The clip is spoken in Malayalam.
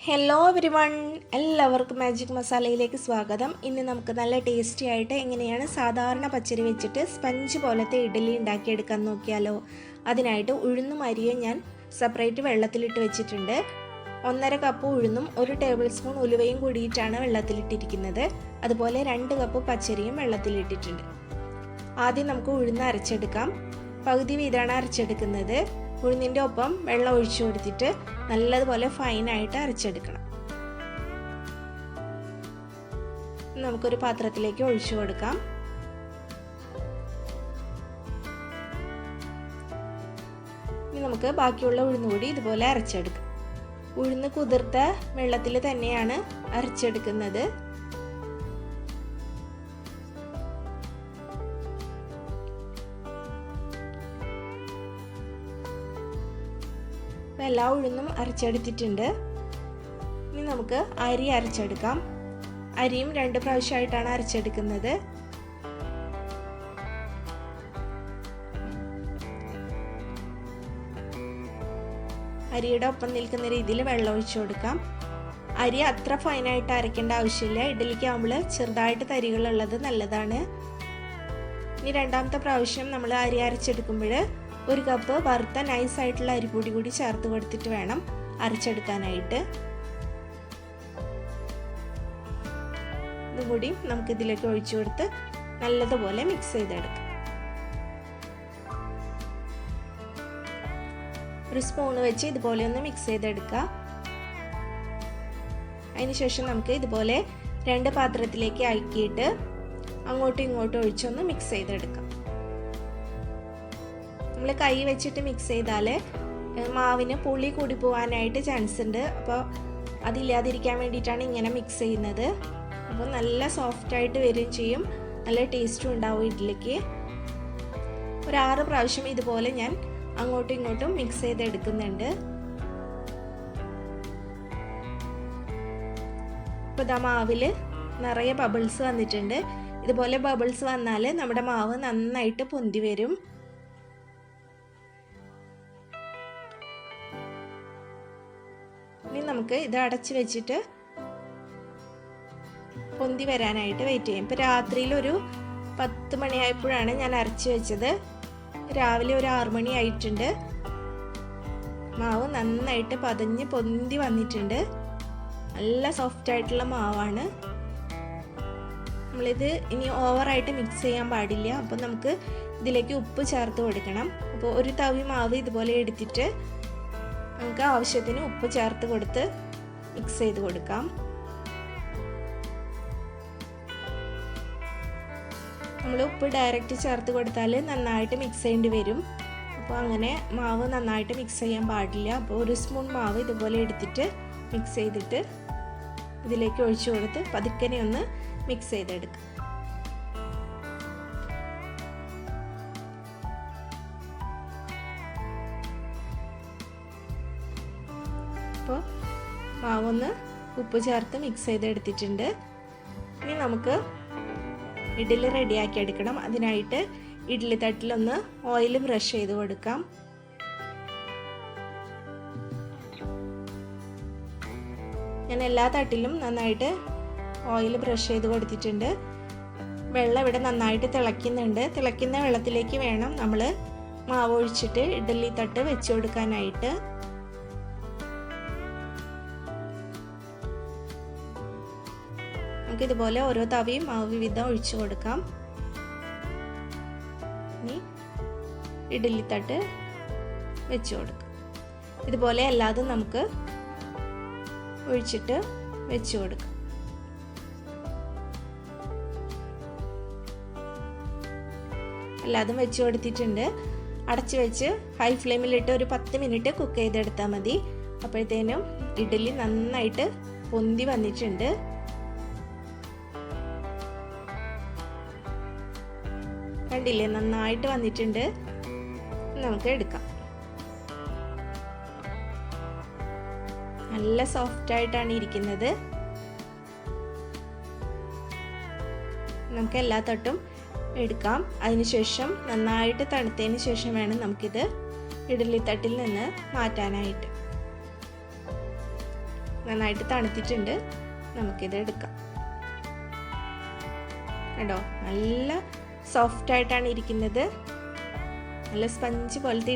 ഹലോ എവരി വൺ എല്ലാവർക്കും മാജിക് മസാലയിലേക്ക് സ്വാഗതം. ഇന്ന് നമുക്ക് നല്ല ടേസ്റ്റി ആയിട്ട് എങ്ങനെയാണ് സാധാരണ പച്ചരി വെച്ചിട്ട് സ്പഞ്ച് പോലത്തെ ഇഡ്ഡലി ഉണ്ടാക്കിയെടുക്കാൻ നോക്കിയാലോ? അതിനായിട്ട് ഉഴുന്നും അരിയും ഞാൻ സെപ്പറേറ്റ് വെള്ളത്തിലിട്ട് വെച്ചിട്ടുണ്ട്. ഒന്നര കപ്പ് ഉഴുന്നും ഒരു ടേബിൾ സ്പൂൺ ഉലുവയും കൂടിയിട്ടാണ് വെള്ളത്തിലിട്ടിരിക്കുന്നത്. അതുപോലെ രണ്ട് കപ്പ് പച്ചരിയും വെള്ളത്തിലിട്ടിട്ടുണ്ട്. ആദ്യം നമുക്ക് ഉഴുന്ന് അരച്ചെടുക്കാം. പകുതി വീതമാണ് അരച്ചെടുക്കുന്നത്. ഉഴുന്നിന്റെ ഒപ്പം വെള്ളം ഒഴിച്ചു കൊടുത്തിട്ട് നല്ലതുപോലെ ഫൈനായിട്ട് അരച്ചെടുക്കണം. നമുക്കൊരു പാത്രത്തിലേക്ക് ഒഴിച്ചു കൊടുക്കാം. ഇനി നമുക്ക് ബാക്കിയുള്ള ഉഴുന്നുകൂടി ഇതുപോലെ അരച്ചെടുക്കാം. ഉഴുന്ന് കുതിർത്ത വെള്ളത്തിൽ തന്നെയാണ് അരച്ചെടുക്കുന്നത്. എല്ലാ ഉഴുന്നും അരച്ചെടുത്തിട്ടുണ്ട്. ഇനി നമുക്ക് അരി അരച്ചെടുക്കാം. അരിയും രണ്ട് പ്രാവശ്യമായിട്ടാണ് അരച്ചെടുക്കുന്നത്. അരിയുടെ ഒപ്പം നിൽക്കുന്ന രീതിയിൽ വെള്ളം ഒഴിച്ചു കൊടുക്കാം. അരി അത്ര ഫൈനായിട്ട് അരയ്ക്കേണ്ട ആവശ്യമില്ല. ഇഡലിക്കാകുമ്പോൾ ചെറുതായിട്ട് തരികളുള്ളത് നല്ലതാണ്. ഇനി രണ്ടാമത്തെ പ്രാവശ്യം നമ്മൾ അരി അരച്ചെടുക്കുമ്പോൾ ഒരു കപ്പ് വറുത്ത നൈസ് ആയിട്ടുള്ള അരിപ്പൊടി കൂടി ചേർത്ത് കൊടുത്തിട്ട് വേണം അരച്ചെടുക്കാനായിട്ട്. ഇതുകൂടി നമുക്ക് ഇതിലേക്ക് ഒഴിച്ചു കൊടുത്ത് നല്ലതുപോലെ മിക്സ് ചെയ്തെടുക്കാം. ഒരു സ്പൂൺ വെച്ച് ഇതുപോലെ ഒന്ന് മിക്സ് ചെയ്തെടുക്കുക അതിനുശേഷം നമുക്ക് ഇതുപോലെ രണ്ട് പാത്രത്തിലേക്ക് അയക്കിയിട്ട് അങ്ങോട്ടും ഇങ്ങോട്ടും ഒഴിച്ചൊന്ന് മിക്സ് ചെയ്തെടുക്കാം. നമ്മൾ കൈ വെച്ചിട്ട് മിക്സ് ചെയ്താൽ മാവിന് പുളി കൂടി പോകാനായിട്ട് ചാൻസ് ഉണ്ട്. അപ്പോൾ അതില്ലാതിരിക്കാൻ വേണ്ടിയിട്ടാണ് ഇങ്ങനെ മിക്സ് ചെയ്യുന്നത്. അപ്പോൾ നല്ല സോഫ്റ്റ് ആയിട്ട് വരികയും ചെയ്യും. നല്ല ടേസ്റ്റും ഉണ്ടാവും ഇഡ്ഡലിക്ക് ഒരു ആറ് പ്രാവശ്യം ഇതുപോലെ ഞാൻ അങ്ങോട്ടും ഇങ്ങോട്ടും മിക്സ് ചെയ്തെടുക്കുന്നുണ്ട്. ഇപ്പോൾ ഇതാ മാവിൽ നിറയെ ബബിൾസ് വന്നിട്ടുണ്ട്. ഇതുപോലെ ബബിൾസ് വന്നാൽ നമ്മുടെ മാവ് നന്നായിട്ട് പൊന്തി വരും. ഇനി നമുക്ക് ഇത് അടച്ച് വെച്ചിട്ട് പൊന്തി വരാനായിട്ട് വെയിറ്റ് ചെയ്യും. ഇപ്പോൾ രാത്രിയിൽ ഒരു പത്ത് മണിയായപ്പോഴാണ് ഞാൻ അരച്ച് വെച്ചത്. രാവിലെ ഒരു ആറു മണി ആയിട്ടുണ്ട്. മാവ് നന്നായിട്ട് പതഞ്ഞ് പൊന്തി വന്നിട്ടുണ്ട്. നല്ല സോഫ്റ്റ് ആയിട്ടുള്ള മാവാണ്. നമ്മളിത് ഇനി ഓവറായിട്ട് മിക്സ് ചെയ്യാൻ പാടില്ല. അപ്പോൾ നമുക്ക് ഇതിലേക്ക് ഉപ്പ് ചേർത്ത് കൊടുക്കണം. അപ്പോൾ ഒരു തവി മാവ് ഇതുപോലെ എടുത്തിട്ട് നമുക്ക് ആവശ്യത്തിന് ഉപ്പ് ചേർത്ത് കൊടുത്ത് മിക്സ് ചെയ്ത് കൊടുക്കാം. നമ്മൾ ഉപ്പ് ഡയറക്റ്റ് ചേർത്ത് കൊടുത്താൽ നന്നായിട്ട് മിക്സ് ചെയ്യേണ്ടി വരും. അപ്പോൾ അങ്ങനെ മാവ് നന്നായിട്ട് മിക്സ് ചെയ്യാൻ പാടില്ല. അപ്പോൾ ഒരു സ്പൂൺ മാവ് ഇതുപോലെ എടുത്തിട്ട് മിക്സ് ചെയ്തിട്ട് ഇതിലേക്ക് ഒഴിച്ചു കൊടുത്ത് പതുക്കനെ ഒന്ന് മിക്സ് ചെയ്തെടുക്കാം. അപ്പോൾ മാവൊന്ന് ഉപ്പ് ചേർത്ത് മിക്സ് ചെയ്തെടുത്തിട്ടുണ്ട്. ഇനി നമുക്ക് ഇഡ്ഡലി റെഡിയാക്കി എടുക്കണം. അതിനായിട്ട് ഇഡ്ഡലി തട്ടിലൊന്ന് ഓയിൽ ബ്രഷ് ചെയ്ത് കൊടുക്കാം. ഞാൻ എല്ലാ തട്ടിലും നന്നായിട്ട് ഓയിൽ ബ്രഷ് ചെയ്ത് കൊടുത്തിട്ടുണ്ട്. വെള്ളം ഇവിടെ നന്നായിട്ട് തിളയ്ക്കുന്നുണ്ട്. തിളയ്ക്കുന്ന വെള്ളത്തിലേക്ക് വേണം നമ്മൾ മാവ് ഒഴിച്ചിട്ട് ഇഡ്ഡലി തട്ട് വെച്ച് കൊടുക്കാനായിട്ട്. നമുക്ക് ഇതുപോലെ ഓരോ തവിയും മാവ് വിധം ഒഴിച്ചു കൊടുക്കാം. ഇനി ഇഡ്ഡലി തട്ട് വെച്ച് കൊടുക്കാം. ഇതുപോലെ എല്ലാതും നമുക്ക് ഒഴിച്ചിട്ട് വെച്ച് കൊടുക്കാം. എല്ലാതും വെച്ച് കൊടുത്തിട്ടുണ്ട്. അടച്ചു വെച്ച് ഹൈ ഫ്ലെയിമിലിട്ട് ഒരു പത്ത് മിനിറ്റ് കുക്ക് ചെയ്തെടുത്താൽ മതി. അപ്പോഴത്തേനും ഇഡ്ഡലി നന്നായിട്ട് പൊന്തി വന്നിട്ടുണ്ട്. കണ്ടില്ലേ? നന്നായിട്ട് വന്നിട്ടുണ്ട്. നമുക്ക് എടുക്കാം. നല്ല സോഫ്റ്റ് ആയിട്ടാണ് ഇരിക്കുന്നത്. നമുക്ക് എല്ലാ തട്ടും എടുക്കാം. അതിനുശേഷം നന്നായിട്ട് തണുത്തതിന് ശേഷം വേണം നമുക്കിത് ഇഡലി തട്ടിൽ നിന്ന് മാറ്റാനായിട്ട്. നന്നായിട്ട് തണുത്തിട്ടുണ്ട്. നമുക്കിത് എടുക്കാം. കണ്ടോ? നല്ല സോഫ്റ്റ് ആയിട്ടാണ് ഇരിക്കുന്നത്. നല്ല സ്പഞ്ച് പോലത്തെ